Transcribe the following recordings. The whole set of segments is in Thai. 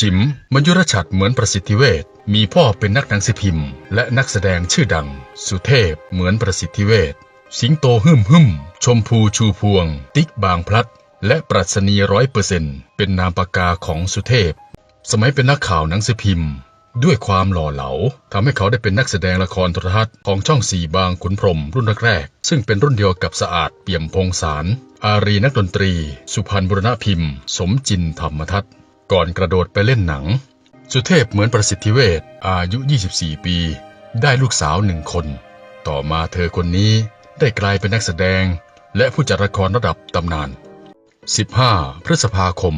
จิมมยุรชัดเหมือนประสิทธิเวชมีพ่อเป็นนักหนังสือพิมพ์ และนักแสดงชื่อดัง สุเทพเหมือนประสิทธิเวชสิงโตหึ่มหึ่มชมพูชูพวง ติ๊กบางพลัด และปรัชนีร้อยเปอร์เซ็นเป็นนามปากกาของสุเทพ สมัยเป็นนักข่าวหนังสือพิมพ์ ด้วยความหล่อเหลาทำให้เขาได้เป็นนักแสดงละครโทรทัศน์ของช่องสี่บางขุนพรมรุ่นแรกๆซึ่งเป็นรุ่นเดียวกับสะอาดเปี่ยมพงสาร อารีนักดนตรี สุพรรณบุรณพิมพ์ สมจินธรรมทัศน์ ก่อนกระโดดไปเล่นหนัง สุเทพเหมือนประสิทธิเวชอายุ 24 ปี ได้ลูกสาวหนึ่งคน ต่อมาเธอคนนี้ได้กลายเป็นนักแสดง และผู้จัดละครระดับตำนาน 15 พฤษภาคม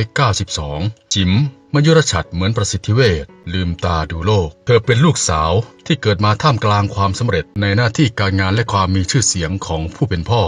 2492 จิมมยุรชัดเหมือนประสิทธิเวชลืมตาดูโลก เธอเป็นลูกสาวที่เกิดมาท่ามกลางความสำเร็จในหน้าที่การงานและความมีชื่อเสียงของผู้เป็นพ่อ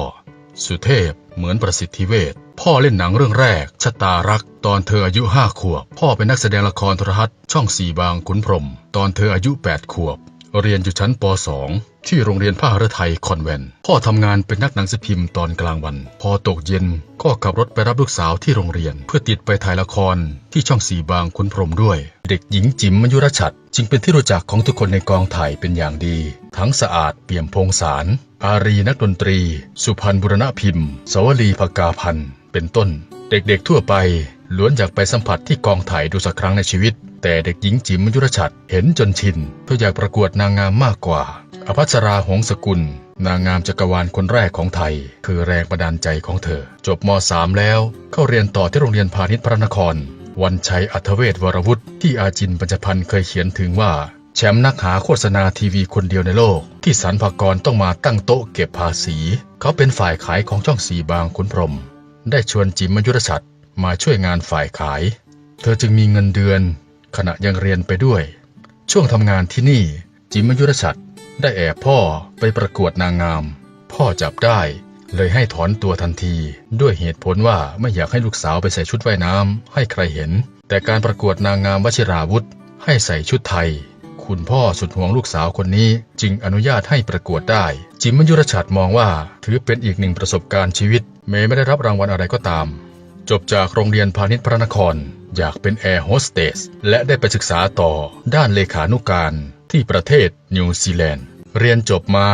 สุเทพเหมือนประสิทธิเวช พ่อเล่นหนังเรื่องแรก ชะตารัก ตอนเธออายุห้าขวบ พ่อเป็นนักแสดงละครโทรทัศน์ช่องสี่บางขุนพรม ตอนเธออายุ 8 ขวบ เรียนอยู่ชั้นป .2 ที่โรงเรียนพระหฤทัยคอนแวนต์พ่อทำงานเป็นนักหนังสือพิมพ์ตอนกลางวัน พอตกเย็นก็ขับรถไปรับลูกสาวที่โรงเรียน เพื่อติดไปถ่ายละครที่ช่องสี่บางขุนพรมด้วย เด็กหญิงจิ๋มมยุรชัด จึงเป็นที่รู้จักของทุกคนในกองถ่ายเป็นอย่างดี ทั้งสะอาดเปี่ยมพงสาร อารีนักดนตรี สุพรรณบุรณพิมพ์ สวลีภกาพันธ์เป็นต้น เด็กๆทั่วไปล้วนอยากไปสัมผัสที่กองถ่ายดูสักครั้งในชีวิต แต่เด็กหญิงจิ๋มมยุรชัดเห็นจนชินเธออยากประกวดนางงามมากกว่า อภัสราหงสกุล นางงามจักรวาลคนแรกของไทย คือแรงบันดาลใจของเธอ จบม .3 แล้ว เข้าเรียนต่อที่โรงเรียนพาณิชย์พระนคร วันชัยอัธเวศวรวุฒิที่อาจินปัญจพันธ์เคยเขียนถึงว่า แชมป์นักหาโฆษณาทีวีคนเดียวในโลก ที่สรรพากรต้องมาตั้งโต๊ะเก็บภาษี เขาเป็นฝ่ายขายของช่องสีบางขุนพรหมได้ชวนจิมมยุรชัดมาช่วยงานฝ่ายขาย เธอจึงมีเงินเดือน ขณะยังเรียนไปด้วย ช่วงทำงานที่นี่จิมมยุรชัดได้แอบพ่อไปประกวดนางงาม พ่อจับได้เลยให้ถอนตัวทันที ด้วยเหตุผลว่าไม่อยากให้ลูกสาวไปใส่ชุดว่ายน้ำให้ใครเห็น แต่การประกวดนางงามวชิราวุธ ให้ใส่ชุดไทย คุณพ่อสุดห่วงลูกสาวคนนี้จึงอนุญาตให้ประกวดได้ จิมมยุรชัดมองว่า ถือเป็นอีกหนึ่งประสบการณ์ชีวิต แม้ไม่ได้รับรางวัลอะไรก็ตาม จบจากโรงเรียนพาณิชย์พระนคร อยากเป็นแอร์โฮสเตสและได้ไปศึกษาต่อด้านเลขานุการที่ประเทศนิวซีแลนด์ เรียนจบมา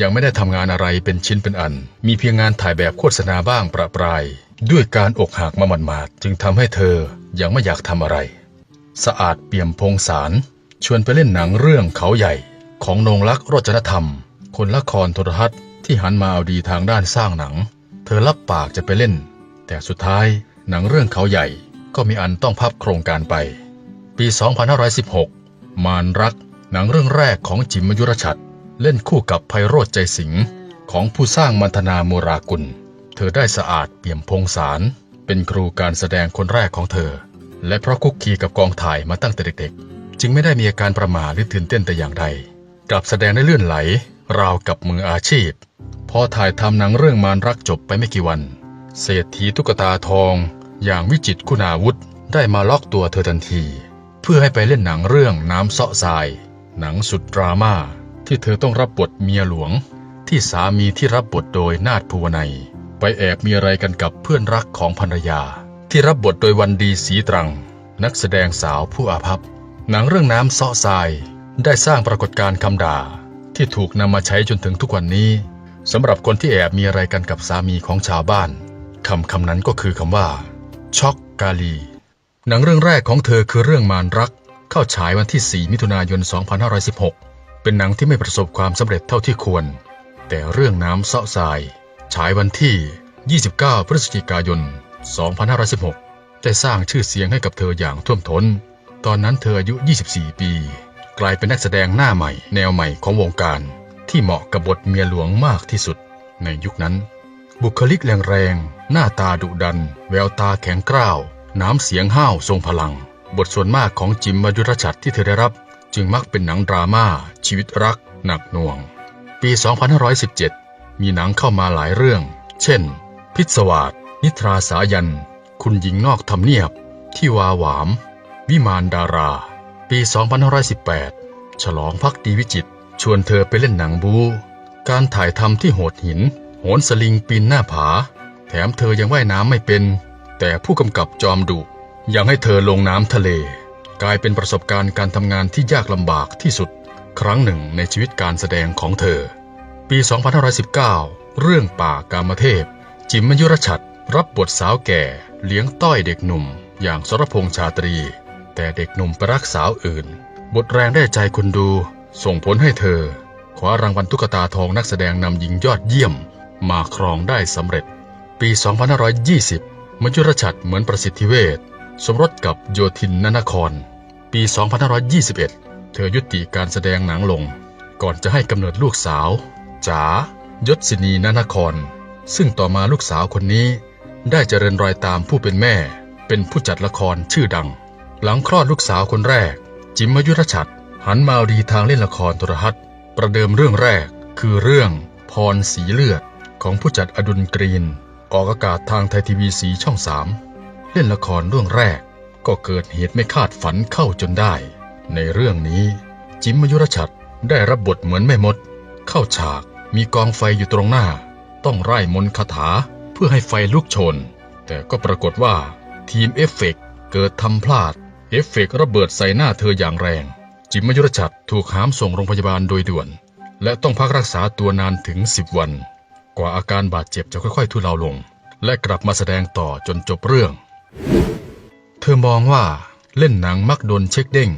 ยังไม่ได้ทำงานอะไรเป็นชิ้นเป็นอัน มีเพียงงานถ่ายแบบโฆษณาบ้างประปราย ด้วยการอกหักมาหมาดๆจึงทำให้เธอยังไม่อยากทำอะไร สะอาดเปี่ยมพงสาร ชวนไปเล่นหนังเรื่องเขาใหญ่ของนงลักโรจนธรรม คนละครโทรทัศน์ที่หันมาเอาดีทางด้านสร้างหนัง เธอรับปากจะไปเล่น แต่สุดท้ายหนังเรื่องเขาใหญ่ก็มีอันต้องพับโครงการไป ปี 2516 มารรัก หนังเรื่องแรกของจิมมยุรชัด เล่นคู่กับไพโรธใจสิงห์ของผู้สร้างมันธนาโมรากุล เธอได้สะอาดเปี่ยมพงสารเป็นครูการแสดงคนแรกของเธอ และเพราะคุกคีกับกองถ่ายมาตั้งแต่เด็กๆ จึงไม่ได้มีอาการประหม่าหรือตื่นเต้นแต่อย่างใดกลับแสดงได้เลื่อนไหล ราวกับมืออาชีพ พอถ่ายทำหนังเรื่องมารรักจบไปไม่กี่วัน เศรษฐีตุ๊กตาทอง อย่างวิจิตคุณาวุธได้มาล็อกตัวเธอทันที เพื่อให้ไปเล่นหนังเรื่องน้ำเสาะทราย หนังสุดดราม่าที่เธอต้องรับบทเมียหลวง ที่สามีที่รับบทโดยนาฏภูวนัย ไปแอบมีอะไรกันกับเพื่อนรักของภรรยา ที่รับบทโดยวันดีสีตรัง นักแสดงสาวผู้อาภัพ หนังเรื่องน้ำเสาะทรายได้สร้างปรากฏการณ์คำด่า ที่ถูกนำมาใช้จนถึงทุกวันนี้สำหรับคนที่แอบมีอะไรกันกับสามีของชาวบ้านคำคำนั้นก็คือคำว่า ช็อกกาลี หนังเรื่องแรกของเธอคือเรื่องมารรัก เข้าฉายวันที่ 4 มิถุนายน 2516 เป็นหนังที่ไม่ประสบความสำเร็จเท่าที่ควร แต่เรื่องน้ำเสาะทราย ฉายวันที่ 29 พฤศจิกายน 2516 ได้สร้างชื่อเสียงให้กับเธออย่างท่วมท้น ตอนนั้นเธออายุ 24 ปี กลายเป็นนักแสดงหน้าใหม่ แนวใหม่ของวงการ ที่เหมาะกับบทเมียหลวงมากที่สุด ในยุคนั้น บุคลิกแรงๆ หน้าตาดุดัน แววตาแข็งกร้าว น้ำเสียงห้าวทรงพลัง บทส่วนมากของจิมมายุรชัดที่เธอได้รับ จึงมักเป็นหนังดราม่าชีวิตรัก หนักหน่วง ปี 2517 มีหนังเข้ามาหลายเรื่อง เช่น พิศวาสนิทราสายัน คุณหญิงนอกทำเนียบ ที่วาหวาม วิมานดารา ปี 2518 ฉลองพักดีวิจิต ชวนเธอไปเล่นหนังบู การถ่ายทำที่โหดหิน โหนสลิงปีนหน้าผา แถมเธอยังว่ายน้ำไม่เป็น แต่ผู้กำกับจอมดุ ยังให้เธอลงน้ำทะเล กลายเป็นประสบการณ์การทำงานที่ยากลำบากที่สุด ครั้งหนึ่งในชีวิตการแสดงของเธอ ปี 2519 เรื่องป่ากามเทพ จิมมยุรชัดรับบทสาวแก่เลี้ยงต้อยเด็กหนุ่ม อย่างสรพงษ์ชาตรี แต่เด็กหนุ่มไปรักสาวอื่น บทแรงได้ใจคนดู ส่งผลให้เธอคว้ารางวัลตุ๊กตาทองนักแสดงนำหญิงยอดเยี่ยม มาครองได้สำเร็จ ปี 2520 มยุรชัดเหมือนประสิทธิเวชสมรสกับโยธินนนคร ปี 2521 เธอยุติการแสดงหนังลง ก่อนจะให้กำเนิดลูกสาวจ๋ายศศินีนนคร ซึ่งต่อมาลูกสาวคนนี้ ได้เจริญรอยตามผู้เป็นแม่ เป็นผู้จัดละครชื่อดัง หลังคลอดลูกสาวคนแรก จิมมยุรชัดหันมาดีทางเล่นละครโทรทัศน์ ประเดิมเรื่องแรก คือเรื่องพรสีเลือดของผู้จัดอดุลกรีน ออกอากาศทางไทยทีวีสีช่องสามเล่นละครเรื่องแรก ก็เกิดเหตุไม่คาดฝันเข้าจนได้ ในเรื่องนี้ จิมมยุรชัดได้รับบทเหมือนแม่มด เข้าฉากมีกองไฟอยู่ตรงหน้า ต้องไล่มนคาถาเพื่อให้ไฟลุกโชน แต่ก็ปรากฏว่าทีมเอฟเฟกต์เกิดทำพลาด เอฟเฟกต์ระเบิดใส่หน้าเธออย่างแรง จิมมยุรชัดถูกหามส่งโรงพยาบาลโดยด่วน และต้องพักรักษาตัวนานถึง 10 วัน กว่าอาการบาดเจ็บจะค่อยๆ ทุเลาลง และกลับมาแสดงต่อจนจบเรื่อง เธอมองว่าเล่นหนังมักโดนเช็คเด้ง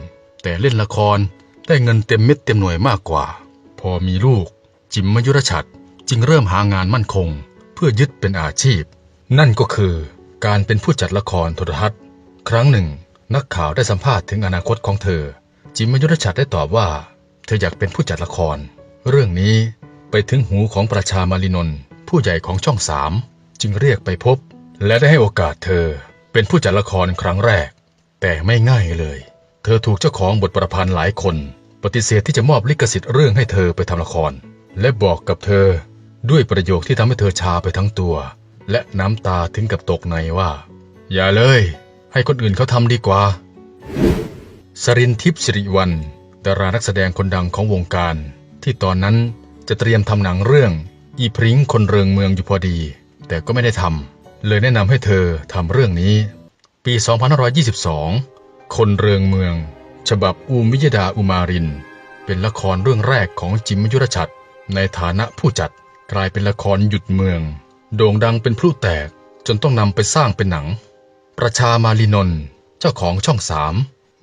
แต่เล่นละครได้เงินเต็มเม็ดเต็มหน่วยมากกว่า พอมีลูก จิมมยุรชัดจึงเริ่มหางานมั่นคง เพื่อยึดเป็นอาชีพ นั่นก็คือการเป็นผู้จัดละครโทรทัศน์ ครั้งหนึ่ง นักข่าวได้สัมภาษณ์ถึงอนาคตของเธอ จิมมยุรชัดได้ตอบว่า เธออยากเป็นผู้จัดละคร เรื่องนี้ไปถึงหูของประชามารินนท์ผู้ใหญ่ของช่องสามจึงเรียกไปพบ และได้ให้โอกาสเธอเป็นผู้จัดละครครั้งแรก แต่ไม่ง่ายเลย เธอถูกเจ้าของบทประพันธ์หลายคน ปฏิเสธที่จะมอบลิขสิทธิ์เรื่องให้เธอไปทำละคร และบอกกับเธอด้วยประโยคที่ทำให้เธอชาไปทั้งตัว และน้ำตาถึงกับตกในว่า อย่าเลย ให้คนอื่นเขาทำดีกว่า สรินทิพย์สิริวัลดารานักแสดงคนดังของวงการ ที่ตอนนั้นจะเตรียมทำหนังเรื่อง อีพริ้งคนเริงเมืองอยู่พอดี แต่ก็ไม่ได้ทำเลยแนะนำให้เธอทำเรื่องนี้ ปี 2522 คนเริงเมือง ฉบับอูมิยดาอุมาริน เป็นละครเรื่องแรกของจิมมยุรชัดในฐานะผู้จัดกลายเป็นละครหยุดเมือง โด่งดังเป็นพลุแตกจนต้องนำไปสร้างเป็นหนัง ประชามาลีนนท์เจ้าของช่องสาม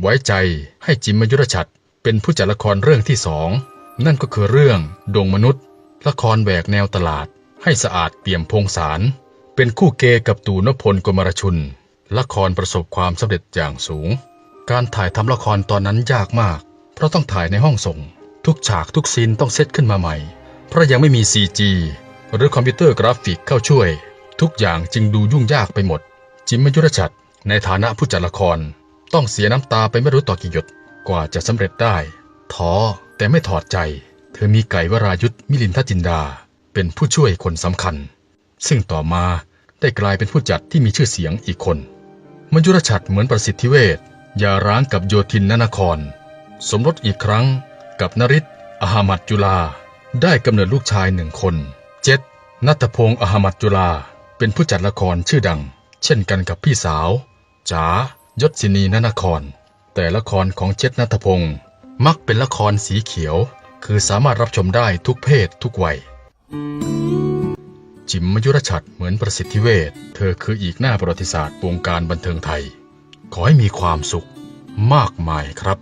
ไว้ใจให้จิมมยุรชัดเป็นผู้จัดละครเรื่องที่สองนั่นก็คือเรื่องดวงมนุษย์ ละครแหวกแนวตลาด ให้สะอาดเปี่ยมพงสาร เป็นคู่เกย์กับตูนพลกมรชุน ละครประสบความสำเร็จอย่างสูง การถ่ายทำละครตอนนั้นยากมาก เพราะต้องถ่ายในห้องส่ง ทุกฉากทุกซีนต้องเซตขึ้นมาใหม่ เพราะยังไม่มี CG หรือคอมพิวเตอร์กราฟิกเข้าช่วย ทุกอย่างจึงดูยุ่งยากไปหมด จิมมยุรชัดในฐานะผู้จัดละคร ต้องเสียน้ำตาไปไม่รู้ต่อกี่หยดกว่าจะสำเร็จได้ ท้อแต่ไม่ถอดใจ เธอมีไก่วรายุทธมิลินทจินดา เป็นผู้ช่วยคนสำคัญ ซึ่งต่อมาได้กลายเป็นผู้จัดที่มีชื่อเสียงอีกคน มยุรชัดเหมือนประสิทธิเวชหย่าร้างกับโยธินนนคร สมรสอีกครั้งกับนริศอหามัดจุลา ได้กำเนิดลูกชายหนึ่งคน เจ็ดนัทพงศ์อหามัดจุลา เป็นผู้จัดละครชื่อดัง เช่นกันกับพี่สาวจ๋ายศศินีนนคร แต่ละครของเจษนัทพงศ์มักเป็นละครสีเขียว คือสามารถรับชมได้ทุกเพศทุกวัย จิมมยุรชัดเหมือนประสิทธิเวทเธอคืออีกหน้าประวัติศาสตร์วงการบันเทิงไทย ขอให้มีความสุขมากมายครับ